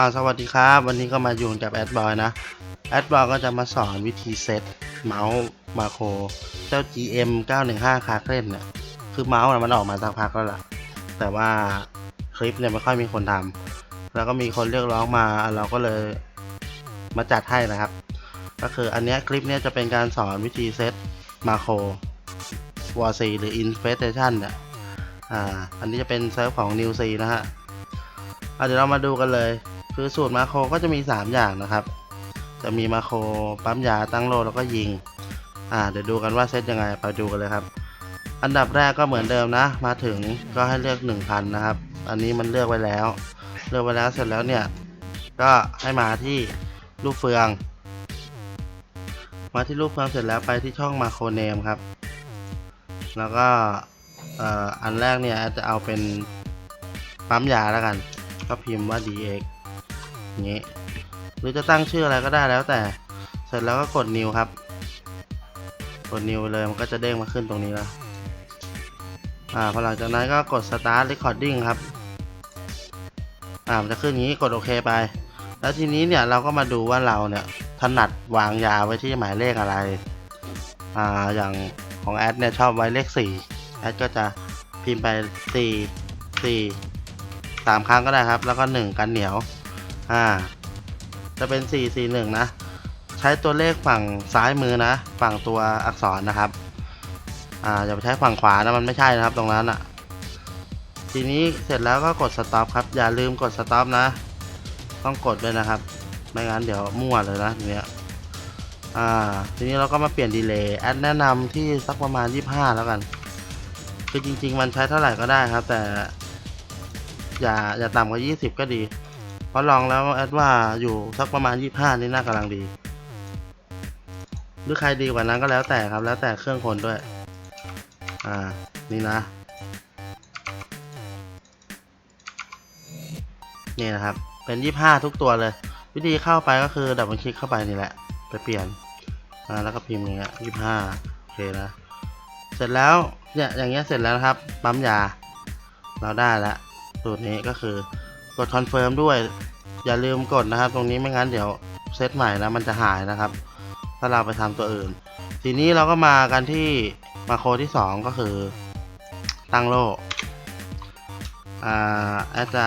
อ่าสวัสดีครับ วันนี้ก็มาอยู่กับแอดบอยนะแอดบอยก็จะมาสอนวิธีเซตเมาส์มาโครเจ้า GM 915คาเครนเนี่ยคือเมาส์มันออกมาสักพักแล้วล่ะ แต่ว่าคลิปเนี่ยไม่ค่อยมีคนทำแล้วก็มีคนเรียกร้องมาเราก็เลยมาจัดให้นะครับ ก็คืออันนี้คลิปเนี้ยจะเป็นการสอนวิธีเซตมาโครวอร์ซีหรือ Infestation เนี่ยอ่าอันนี้จะเป็นเซิร์ฟของ New C นะฮะอะเดี๋ยวเรามาดูกันเลย คือสูตรมาโครก็จะมี 3 อย่างนะครับ จะมีมาโครปั๊มยาตั้งโลแล้วก็ยิง อ่าเดี๋ยวดูกันว่าเซตยังไงไปดูกันเลยครับ อันดับแรกก็เหมือนเดิมนะ มาถึงก็ให้เลือก 1,000 นะครับ อันนี้มันเลือกไว้แล้ว เลือกไว้แล้วเสร็จแล้วเนี่ย ก็ให้มาที่ลูกเฟือง มาที่ลูกเฟืองเสร็จแล้วไปที่ช่องมาโครเนมครับ แล้วก็อันแรกเนี่ยจะเอาเป็นปั๊มยาแล้วกัน ก็พิมพ์ว่า dx นี้ หรือจะตั้งชื่ออะไรก็ได้แล้วแต่ เสร็จแล้วก็กด new ครับ กด new เลยมันก็จะเด้งมาขึ้นตรงนี้แล้วอ่าพอหลังจากนั้นก็กด start recording ครับ อ่ามันจะขึ้นอย่างนี้กดโอเคไป แล้วทีนี้เนี่ยเราก็มาดูว่าเราเนี่ยถนัดวางยาไว้ที่หมายเลขอะไร อ่าอย่างของแอดเนี่ยชอบไว้เลข 4 แอดก็จะพิมพ์ไป 4 4สามครั้งก็ได้ครับ แล้วก็ 1 กันเหนียว อ่า จะเป็น 4 4 1 นะ ใช้ตัวเลขฝั่งซ้ายมือนะ ฝั่งตัวอักษรนะครับ อ่า อย่าไปใช้ฝั่งขวานะ มันไม่ใช่นะครับ ตรงนั้นอะ่ะ ทีนี้เสร็จแล้วก็กด stop ครับ อย่าลืมกด stop นะ ต้องกดด้วยนะครับ ไม่งั้นเดี๋ยวมั่วเลยนะทีเนี้ย อ่า ทีนี้เราก็มาเปลี่ยนดีเลย์แอดแนะนำที่สักประมาณ 25 แล้วกัน คือจริง ๆ มันใช้เท่าไหร่ก็ได้ครับ แต่อย่าอย่าต่ำกว่า 20 ก็ดี เพราะลองแล้วแอดว่าอยู่สักประมาณ 25 นี่น่ากำลังดี หรือใครดีกว่านั้นก็แล้วแต่ครับ แล้วแต่เครื่องคนด้วย อ่า นี่นะ นี่นะครับ เป็น 25 ทุกตัวเลย วิธีเข้าไปก็คือดับเบิลคลิกเข้าไปนี่แหละ ไปเปลี่ยน อ่า แล้วก็พิมพ์อย่างเงี้ย25 โอเคนะ เสร็จแล้ว เนี่ย อย่างเงี้ยเสร็จแล้วครับ ปั๊มยา เราได้แล้วสูตรนี้ก็คือ กดคอนเฟิร์มด้วย อย่าลืมกดนะครับ ตรงนี้ไม่งั้นเดี๋ยวเซตใหม่นะมันจะหายนะครับ ถ้าเราไปทำตัวอื่น ทีนี้เราก็มากันที่มาโครที่ 2 ก็คือ ตั้งโล่อ่าอดจะ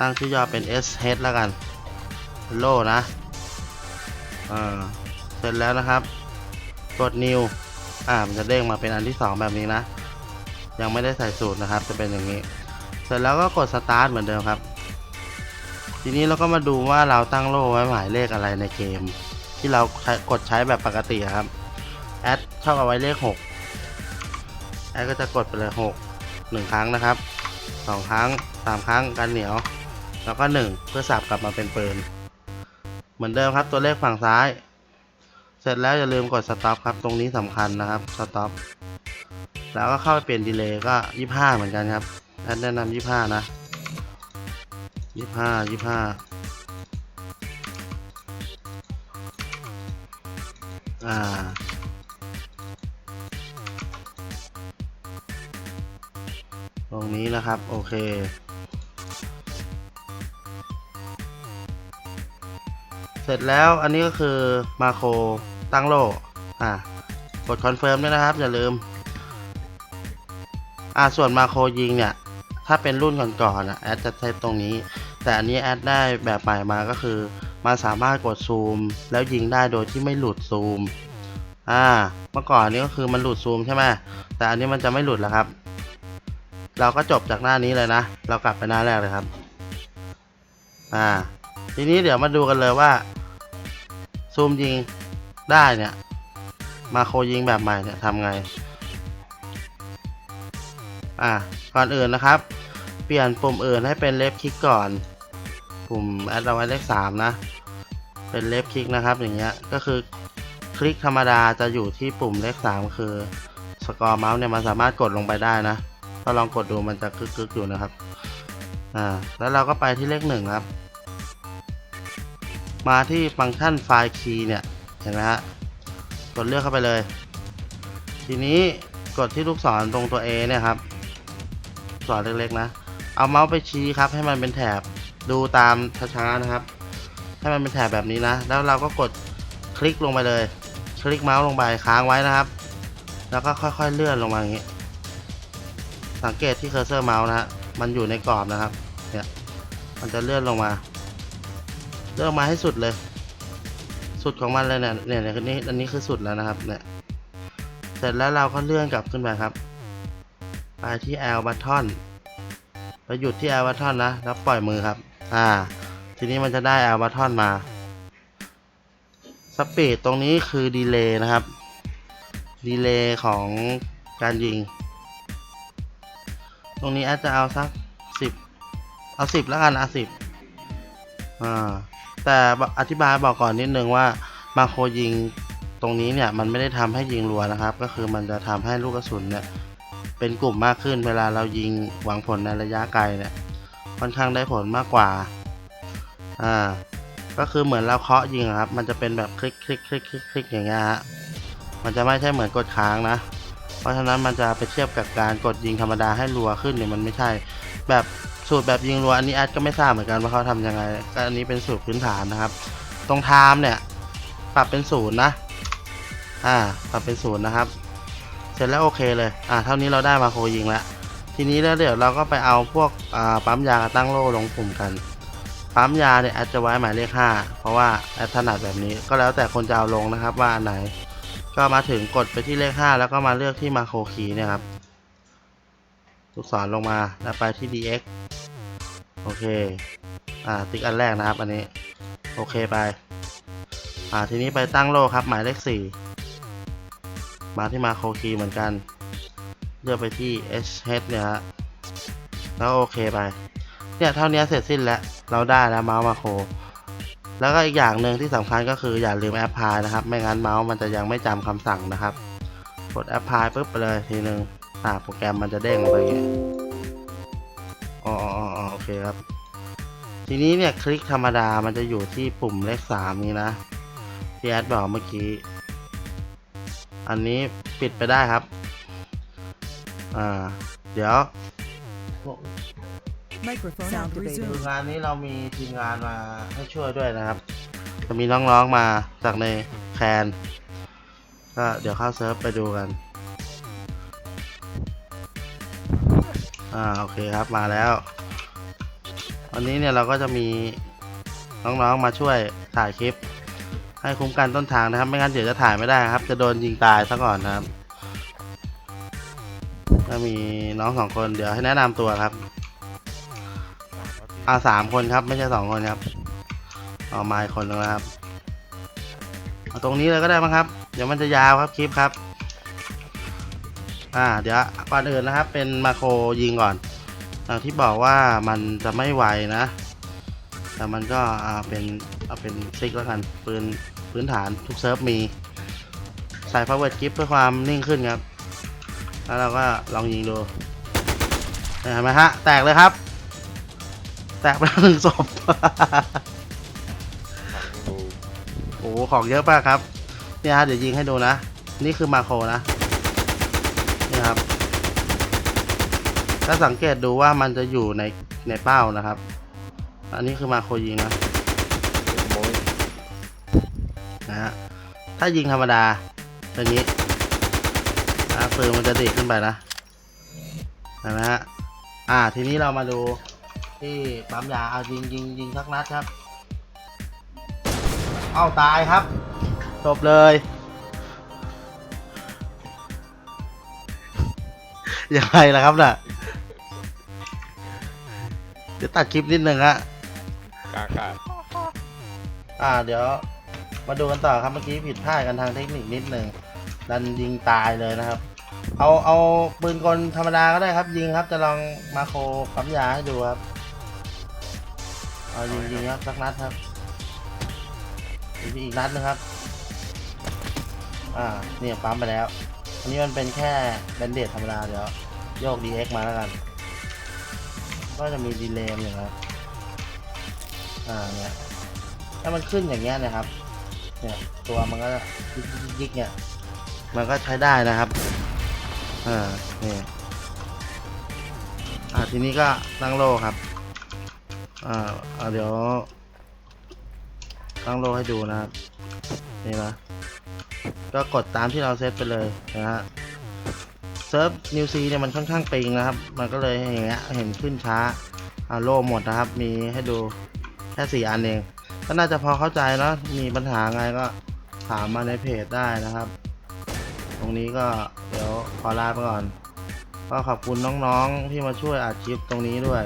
ตั้งชื่อย่อเป็น S H แล้วกันโล่นะอ่าเสร็จแล้วนะครับ กด new อ่ามันจะเด้งมาเป็นอันที่ 2 แบบนี้นะ ยังไม่ได้ใส่สูตรนะครับ จะเป็นอย่างนี้ เสร็จแล้วก็กด start เหมือนเดิมครับ ทีนี้เราก็มาดูว่าเราตั้งโล่ไว้หมายเลขอะไรในเกม ที่เรากดใช้แบบปกติครับแอดชอบเอาไว้เลข6แอดก็จะกดไปเลย6 1 ครั้งนะครับ 2 ครั้ง 3 ครั้งกันเหนียว แล้วก็ 1 เพื่อสับกลับมาเป็นปืน เหมือนเดิมครับตัวเลขฝั่งซ้าย เสร็จแล้วอย่าลืมกด stop ครับตรงนี้สำคัญนะครับ stop แล้วก็เข้าไปเปลี่ยนดีเลย์ก็ 25 เหมือนกันครับ แอดแนะนำ25นะ25 25อ่าตรงนี้นะครับ โอเคเสร็จแล้วอันนี้ก็คือมาโครตั้งโลอ่ากดคอนเฟิร์มด้วยนะครับ อย่าลืม อ่าส่วนมาโครยิงเนี่ย ถ้าเป็นรุ่นก่อนๆนะแอดจะใช้ตรงนี้ แต่อันนี้แอดได้แบบใหม่มาก็คือมันสามารถกดซูม แล้วยิงได้โดยที่ไม่หลุดซูม อ่า เมื่อก่อนนี้ก็คือมันหลุดซูมใช่ไหมแต่อันนี้มันจะไม่หลุดแล้วครับ เราก็จบจากหน้านี้เลยนะ เรากลับไปหน้าแรกเลยครับ อ่า ทีนี้เดี๋ยวมาดูกันเลยว่า ซูมยิงได้เนี่ย มาโคยิงแบบใหม่เนี่ยทำไง อ่า ก่อนอื่นนะครับ เปลี่ยนปุ่มอื่นให้เป็นเลฟคลิกก่อน ปุ่มแอดเอาไว้เลขสามนะ เป็นเลฟคลิกนะครับอย่างเงี้ย ก็คือคลิกธรรมดาจะอยู่ที่ปุ่มเลขสามคือสกอร์เมาส์เนี่ยมันสามารถกดลงไปได้นะถ้าลองกดดูมันจะกึกๆอยู่นะครับ อ่า แล้วเราก็ไปที่เลขหนึ่งครับ มาที่ฟังก์ชันไฟล์คีย์เนี่ย เห็นไหมฮะ กดเลือกเข้าไปเลย ทีนี้กดที่ลูกศรตรงตัว A เนี่ยครับ ลูกศรเล็กๆนะ เอาเมาส์ไปชี้ครับ ให้มันเป็นแถบดูตามช้าๆนะครับ ให้มันเป็นแถบแบบนี้นะ แล้วเราก็กดคลิกลงไปเลย คลิกเมาส์ลงไปค้างไว้นะครับ แล้วก็ค่อยๆเลื่อนลงมาอย่างนี้ สังเกตที่เคอร์เซอร์เมาส์นะฮะมันอยู่ในกรอบนะครับเนี่ยมันจะเลื่อนลงมา เลื่อนมาให้สุดเลย สุดของมันเลยเนี่ยเนี่ยเนี่ยอันนี้อันนี้คือสุดแล้วนะครับเนี่ยเสร็จแล้วเราก็เลื่อนกลับขึ้นไปครับ ไปที่ L button ไปหยุดที่ L button นนะ แล้วปล่อยมือครับ อ่า ทีนี้มันจะได้ L button มาสปีดตรงนี้คือดีเลย์นะครับ ดีเลย์ของการยิง ตรงนี้อาจจะเอาสักสิบเอาสิบแล้วกันเอาสิบอ่า แต่อธิบายบอกก่อนนิดนึงว่ามาโครยิงตรงนี้เนี่ยมันไม่ได้ทำให้ยิงรัวนะครับ ก็คือมันจะทำให้ลูกกระสุนเนี่ย เป็นกลุ่มมากขึ้นเวลาเรายิงหวังผลในระยะไกลเนี่ยค่อนข้างได้ผลมากกว่า อ่า ก็คือเหมือนเราเคาะยิงครับ มันจะเป็นแบบคลิกคลิกคลิกคลิกคลิกอย่างเงี้ยฮะ มันจะไม่ใช่เหมือนกดค้างนะ เพราะฉะนั้นมันจะไปเทียบกับการกดยิงธรรมดาให้รัวขึ้นเนี่ยมันไม่ใช่ แบบสูตรแบบยิงรัวอันนี้อาจก็ไม่ทราบเหมือนกันว่าเขาทำยังไง ก็อันนี้เป็นสูตรพื้นฐานนะครับ ตรงไทม์เนี่ย ปรับเป็นศูนย์นะ อ่า ปรับเป็นศูนย์นะครับ เสร็จแล้วโอเคเลย อ่า เท่านี้เราได้มาโคยิงแล้ว ทีนี้แล้วเดี๋ยวเราก็ไปเอาพวกอ่าปั๊มยากับตั้งโล่ลงกลุ่มกัน ปั๊มยาเนี่ยอาจจะไว้หมายเลขห้าเพราะว่าแอดถนัดแบบนี้ ก็แล้วแต่คนจะเอาลงนะครับว่าอันไหน ก็มาถึงกดไปที่เลขห้าแล้วก็มาเลือกที่มาโคคีเนี่ยครับลูกศรลงมาแล้วไปที่ dx โอเค อ่า ติ๊กอันแรกนะครับ อันนี้ โอเคไป อ่า ทีนี้ไปตั้งโล่ครับ หมายเลขสี่ มาที่มาโคคีเหมือนกัน เลือกไปที่ sh เนี่ยฮะแล้วโอเคไปเนี่ยเท่านี้เสร็จสิ้นแล้วเราได้แล้วเมาส์มาโค แล้วก็อีกอย่างหนึ่งที่สำคัญก็คืออย่าลืมแอปพลายนะครับ ไม่งั้นเมาส์มันจะยังไม่จำคำสั่งนะครับ กดแอปพลายปุ๊บไปเลยทีนึงอ่าโปรแกรมมันจะเด้งไปอย่างเงี้ยอ๋ออ๋ออ๋ออ๋อโอเคครับ ทีนี้เนี่ยคลิกธรรมดามันจะอยู่ที่ปุ่มเลขสามนี้นะที่แอดบอกเมื่อกี้ อันนี้ปิดไปได้ครับ อ่า เดี๋ยว Microphone Sound activated. resumed. คืองานนี้เรามีทีมงานมาให้ช่วยด้วยนะครับ จะมีน้องๆมาจากในแคนก็เดี๋ยวเข้าเซิร์ฟไปดูกัน อ่าโอเคครับมาแล้ววันนี้เนี่ยเราก็จะมีน้องๆมาช่วยถ่ายคลิป ให้คุ้มกันต้นทางนะครับ ไม่งั้นเดี๋ยวจะถ่ายไม่ได้ครับ จะโดนยิงตายซะก่อนนะครับก็มีน้องสองคนเดี๋ยวให้แนะนำตัวครับอาสามคนครับ ไม่ใช่สองคนครับเอามาอีกคนนึงนะครับเอาตรงนี้เลยก็ได้มั้งครับ เดี๋ยวมันจะยาวครับคลิปครับ อ่า เดี๋ยวก่อนอื่นนะครับ เป็นมาโครยิงก่อนอย่างที่บอกว่ามันจะไม่ไวนะ แต่มันก็อ่าเป็นเอาเป็นซิกแล้วกันปืนพื้นฐานทุกเซิร์ฟมี ใส่ power grip เพื่อความนิ่งขึ้นครับ แล้วเราก็ลองยิงดูเห็นไหมฮะ แตกเลยครับ แตกไปหนึ่งศพโอ้โหของเยอะมากครับ เนี่ยฮะเดี๋ยวยิงให้ดูนะ นี่คือมาโครนะนี่ครับถ้าสังเกตดูว่ามันจะอยู่ในในเป้านะครับ อันนี้คือมาโคยิงนะนะฮะถ้ายิงธรรมดาเป็นงนี้นะปืนมันจะดีดขึ้นไปนะเห็นไหมฮะอ่าทีนี้เรามาดูที่ปั๊มยาเอายิงยิงยิงสักนัดครับ เอาตายครับจบเลยยังไงล่ะครับน่ะเดี๋ยวตัดคลิปนิดนึงฮะากาอ่าเดี๋ยวมาดูกันต่อครับเมื่อกี้ผิดพลาดกันทางเทคนิคนิดหนึ่งดันยิงตายเลยนะครับ เอาเอาปืนกลธรรมดาก็ได้ครับ ยิงครับจะลองมาโครปั๊มยาให้ดูครับเอายิงยิงครับสักนัดครับอีกอีกนัดนึงครับ อ่าเนี่ยปั๊มไปแล้ว อันนี้มันเป็นแค่แบนเดตธรรมดาเดี๋ยวโยก DX มาแล้วกัน ก็จะมีดีเลย์อย่างครับ อ่าเนี่ยถ้ามันขึ้นอย่างเงี้ยนะครับ เนี่ยตัวมันก็ยิกยิกเนี่ยมันก็ใช้ได้นะครับอ่าเนี่ยอ่าทีนี้ก็ตั้งโลครับอ่าอ่าเดี๋ยวตั้งโลให้ดูนะครับนี่นะก็กดตามที่เราเซตไปเลยนะฮะเซิร์ฟนิวซีเนี่ยมันค่อนข้างปิงนะครับ มันก็เลยอย่างเงี้ยเห็นขึ้นช้าอ่าโลหมดนะครับ มีให้ดู ค่สี่อันเอง ก็น่าจะพอเข้าใจแล้วมีปัญหาไงก็ถามมาในเพจได้นะครับ ตรงนี้ก็เดี๋ยวขอลาไปก่อน ก็ขอบคุณน้องๆที่มาช่วยอัดคลิปตรงนี้ด้วย